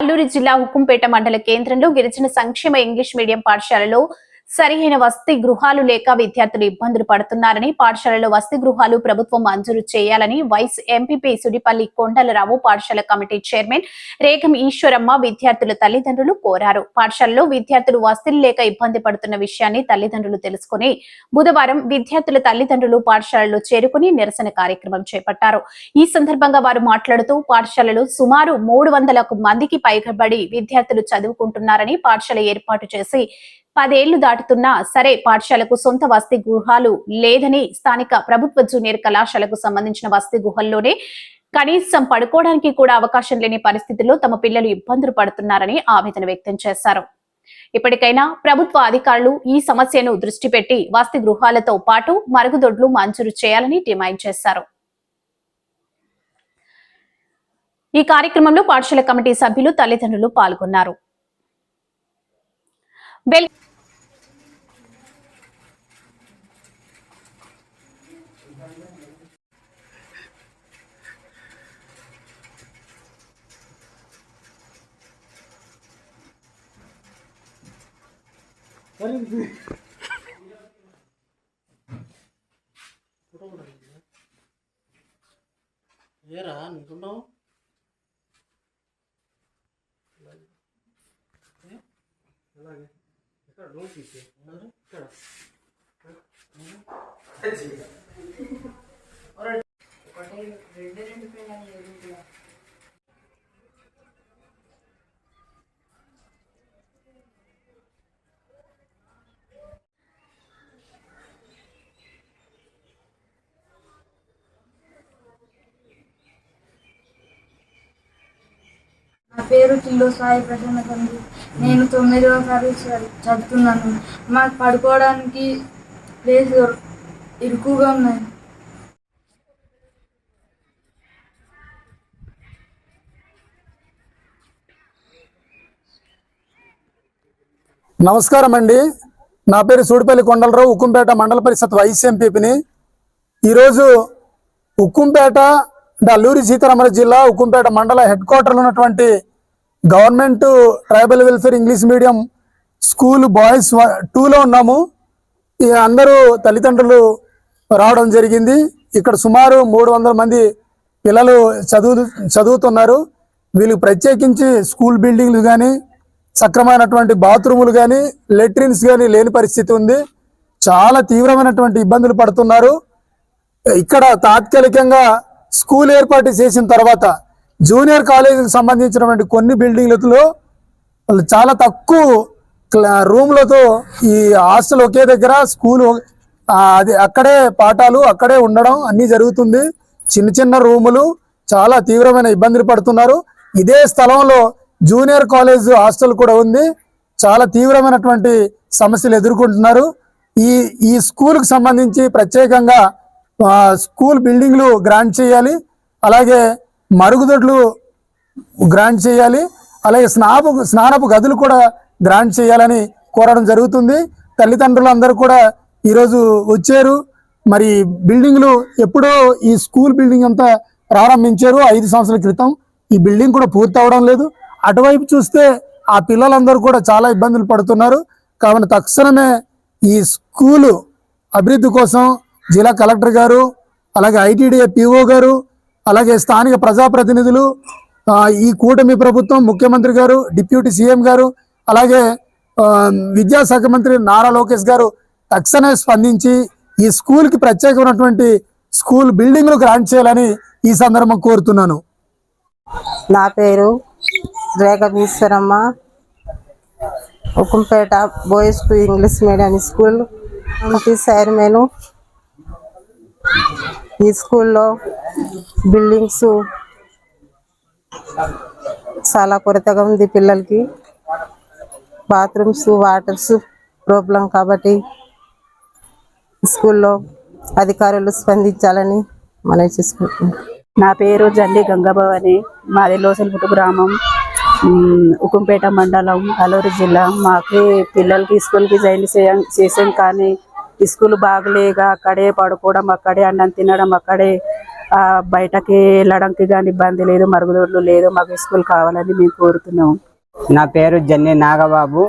అల్లూరి జిల్లా హుకుంపేట మండల కేంద్రంలో గిరిజన సంక్షేమ ఇంగ్లీష్ మీడియం పాఠశాలలో సరిహైన వసతి గృహాలు లేక విద్యార్థులు ఇబ్బందులు పడుతున్నారని పాఠశాలలో వసతి గృహాలు ప్రభుత్వం మంజూరు చేయాలని వైస్ ఎంపీపీ సుడిపల్లి కొండలరావు పాఠశాల కమిటీ చైర్మన్ రేగం ఈశ్వరమ్మ విద్యార్థుల తల్లిదండ్రులు కోరారు. పాఠశాలలో విద్యార్థులు వసతులు లేక ఇబ్బంది పడుతున్న విషయాన్ని తల్లిదండ్రులు తెలుసుకుని బుధవారం విద్యార్థుల తల్లిదండ్రులు పాఠశాలలో చేరుకుని నిరసన కార్యక్రమం చేపట్టారు. ఈ సందర్భంగా వారు మాట్లాడుతూ పాఠశాలలో సుమారు మూడు వందలకు మందికి పైబడి విద్యార్థులు చదువుకుంటున్నారని పాఠశాల ఏర్పాటు చేసి పదేళ్ళు దాటుతున్నా సరే పాఠశాలకు సొంత వసతి గృహాలు లేదని స్థానిక ప్రభుత్వ జూనియర్ కళాశాలకు సంబంధించిన వసతి గుహల్లోనే కనీసం పడుకోవడానికి కూడా అవకాశం లేని పరిస్థితుల్లో తమ పిల్లలు ఇబ్బందులు పడుతున్నారని ఆవేదన వ్యక్తం చేశారు. ఇప్పటికైనా ప్రభుత్వ అధికారులు ఈ సమస్యను దృష్టి పెట్టి వసతి గృహాలతో పాటు మరుగుదొడ్లు మంజూరు చేయాలని డిమాండ్ చేశారు. ఈ కార్యక్రమంలో పాఠశాల కమిటీ సభ్యులు తల్లిదండ్రులు పాల్గొన్నారు. ఏరా నీకున్నావు అలాగే ఇక్కడ నా పేరు చిల్లు సాయి ప్రసన్న తండ్రి నేను తొమ్మిదవ తరగతి చదువుతున్నాను. మాకు పడుకోవడానికి ప్లేస్ ఇరుకుగా ఉన్నాయి. నమస్కారం అండి. నా పేరు సూడిపల్లి కొండలరావు ఉక్కుంపేట మండల పరిషత్ వైస్ ఎంపీని ఈరోజు ఉక్కుంపేట అంటే అల్లూరి సీతారామరాజు జిల్లా ఉక్కుంపేట మండల హెడ్ క్వార్టర్లో ఉన్నటువంటి government tribal welfare English medium school boys టూలో ఉన్నాము. అందరూ తల్లిదండ్రులు రావడం జరిగింది. ఇక్కడ సుమారు మూడు వందల మంది పిల్లలు చదువు చదువుతున్నారు. వీళ్ళు ప్రత్యేకించి స్కూల్ బిల్డింగ్లు కానీ సక్రమైనటువంటి బాత్రూములు కానీ లెట్రిన్స్ కానీ లేని పరిస్థితి ఉంది. చాలా తీవ్రమైనటువంటి ఇబ్బందులు పడుతున్నారు. ఇక్కడ తాత్కాలికంగా స్కూల్ ఏర్పాటు చేసిన తర్వాత జూనియర్ కాలేజీకి సంబంధించినటువంటి కొన్ని బిల్డింగ్లతో వాళ్ళు చాలా తక్కువ క్లా- రూమ్లతో ఈ హాస్టల్ ఒకే దగ్గర స్కూల్ అది అక్కడే పాఠాలు అక్కడే ఉండడం అన్నీ జరుగుతుంది. చిన్న చిన్న రూములు చాలా తీవ్రమైన ఇబ్బందులు పడుతున్నారు. ఇదే స్థలంలో జూనియర్ కాలేజ్ హాస్టల్ కూడా ఉంది. చాలా తీవ్రమైనటువంటి సమస్యలు ఎదుర్కొంటున్నారు. ఈ ఈ స్కూల్కి సంబంధించి ప్రత్యేకంగా స్కూల్ బిల్డింగ్లు గ్రాంట్ చేయాలి. అలాగే మరుగుదొడ్లు గ్రాంట్ చేయాలి అలాగే స్నాపు స్నానపు గదులు కూడా గ్రాంట్ చేయాలని కోరడం జరుగుతుంది. తల్లిదండ్రులు అందరూ కూడా ఈరోజు వచ్చారు. మరి బిల్డింగ్లు ఎప్పుడో ఈ స్కూల్ బిల్డింగ్ అంతా ప్రారంభించారు ఐదు సంవత్సరాల క్రితం. ఈ బిల్డింగ్ కూడా పూర్తి అవడం లేదు. అటువైపు చూస్తే ఆ పిల్లలందరూ కూడా చాలా ఇబ్బందులు పడుతున్నారు. కావున తక్షణమే ఈ స్కూలు అభివృద్ధి కోసం జిల్లా కలెక్టర్ గారు అలాగే ఐటీడీఏ పిఓ గారు అలాగే స్థానిక ప్రజాప్రతినిధులు ఈ కూటమి ప్రభుత్వం ముఖ్యమంత్రి గారు డిప్యూటీ సీఎం గారు అలాగే విద్యాశాఖ మంత్రి నారా లోకేష్ గారు తక్షణమే స్పందించి ఈ స్కూల్కి ప్రత్యేకమైనటువంటి స్కూల్ బిల్డింగ్లు గ్రాంట్ చేయాలని ఈ సందర్భం కోరుతున్నాను. నా పేరు రేఖమీశ్వరమ్మ Ukkampeta boys two English medium school sir నేను ఈ స్కూల్లో బిల్డింగ్స్ చాలా కొరతగా ఉంది పిల్లలకి. బాత్రూమ్స్ వాటర్స్ ప్రాబ్లం కాబట్టి స్కూల్లో అధికారులు స్పందించాలని మనం చేసుకుంటున్నాం. నా పేరు జల్లి గంగభవాని. మాది లోసలపుట్టు గ్రామం. ఉకుంపేట మండలం అలూరు జిల్లా. మాకు పిల్లలకి స్కూల్కి జాయిన్ చేయం చేసాం కానీ స్కూల్ బాగలేక అక్కడే పడుకోవడం అక్కడే అన్నం తినడం అక్కడే బయటకి వెళ్ళడానికి కానీ ఇబ్బంది లేదు మరుగుదొడ్లు లేదు మాకు స్కూల్ కావాలని మేము కోరుతున్నాము నా పేరు జన్ని నాగబాబు.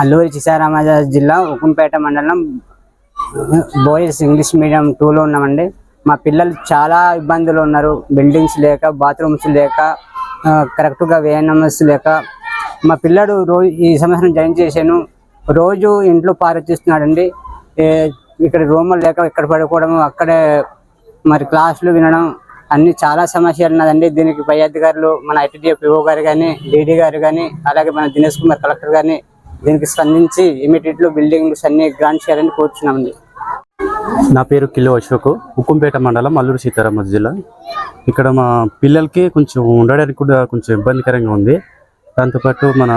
అల్లూరి సీతారామరాజు జిల్లా ఉకుంపేట మండలం బాయ్స్ ఇంగ్లీష్ మీడియం టూలో ఉన్నామండి. మా పిల్లలు చాలా ఇబ్బందులు ఉన్నారు. బిల్డింగ్స్ లేక బాత్రూమ్స్ లేక కరెక్ట్గా వేఎన్ఎంఎస్ లేక. మా పిల్లడు రోజు ఈ సంవత్సరం జాయిన్ చేశాను. రోజు ఇంట్లో పారొచ్చిస్తున్నాడండి. ఇక్కడ రూములు లేక ఇక్కడ పడుకోవడం అక్కడే మరి క్లాసులు వినడం అన్ని చాలా సమస్యలు ఉన్నదండి. దీనికి పై అధికారులు మన ఐటీడీఎఫ్ పిఓ గారు కానీ డీడీ గారు కానీ అలాగే మన దినేష్ కుమార్ కలెక్టర్ గారిని దీనికి స్పందించి ఇమీడియట్లో బిల్డింగ్స్ అన్ని గ్రాంట్ చేయాలని కోరుచున్నామండి. నా పేరు కిలో అశోక్. ఉక్కుంపేట మండలం అల్లూరు సీతారామ జిల్లా. ఇక్కడ మా పిల్లలకి కొంచెం ఉండడానికి కూడా కొంచెం ఇబ్బందికరంగా ఉంది. దాంతోపాటు మన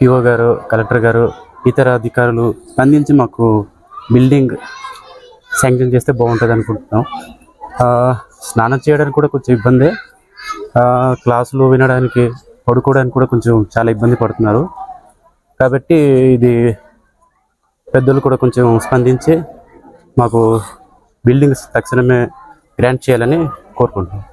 పిఓ గారు కలెక్టర్ గారు ఇతర అధికారులు స్పందించి మాకు బిల్డింగ్ శాంక్షన్ చేస్తే బాగుంటుంది అనుకుంటున్నాం. స్నానం చేయడానికి కూడా కొంచెం ఇబ్బందే. క్లాసులు వినడానికి పడుకోవడానికి కూడా కొంచెం చాలా ఇబ్బంది పడుతున్నారు. కాబట్టి ఇది పెద్దలు కూడా కొంచెం స్పందించి మాకు బిల్డింగ్స్ తక్షణమే గ్రాంట్ చేయాలని కోరుకుంటున్నాం.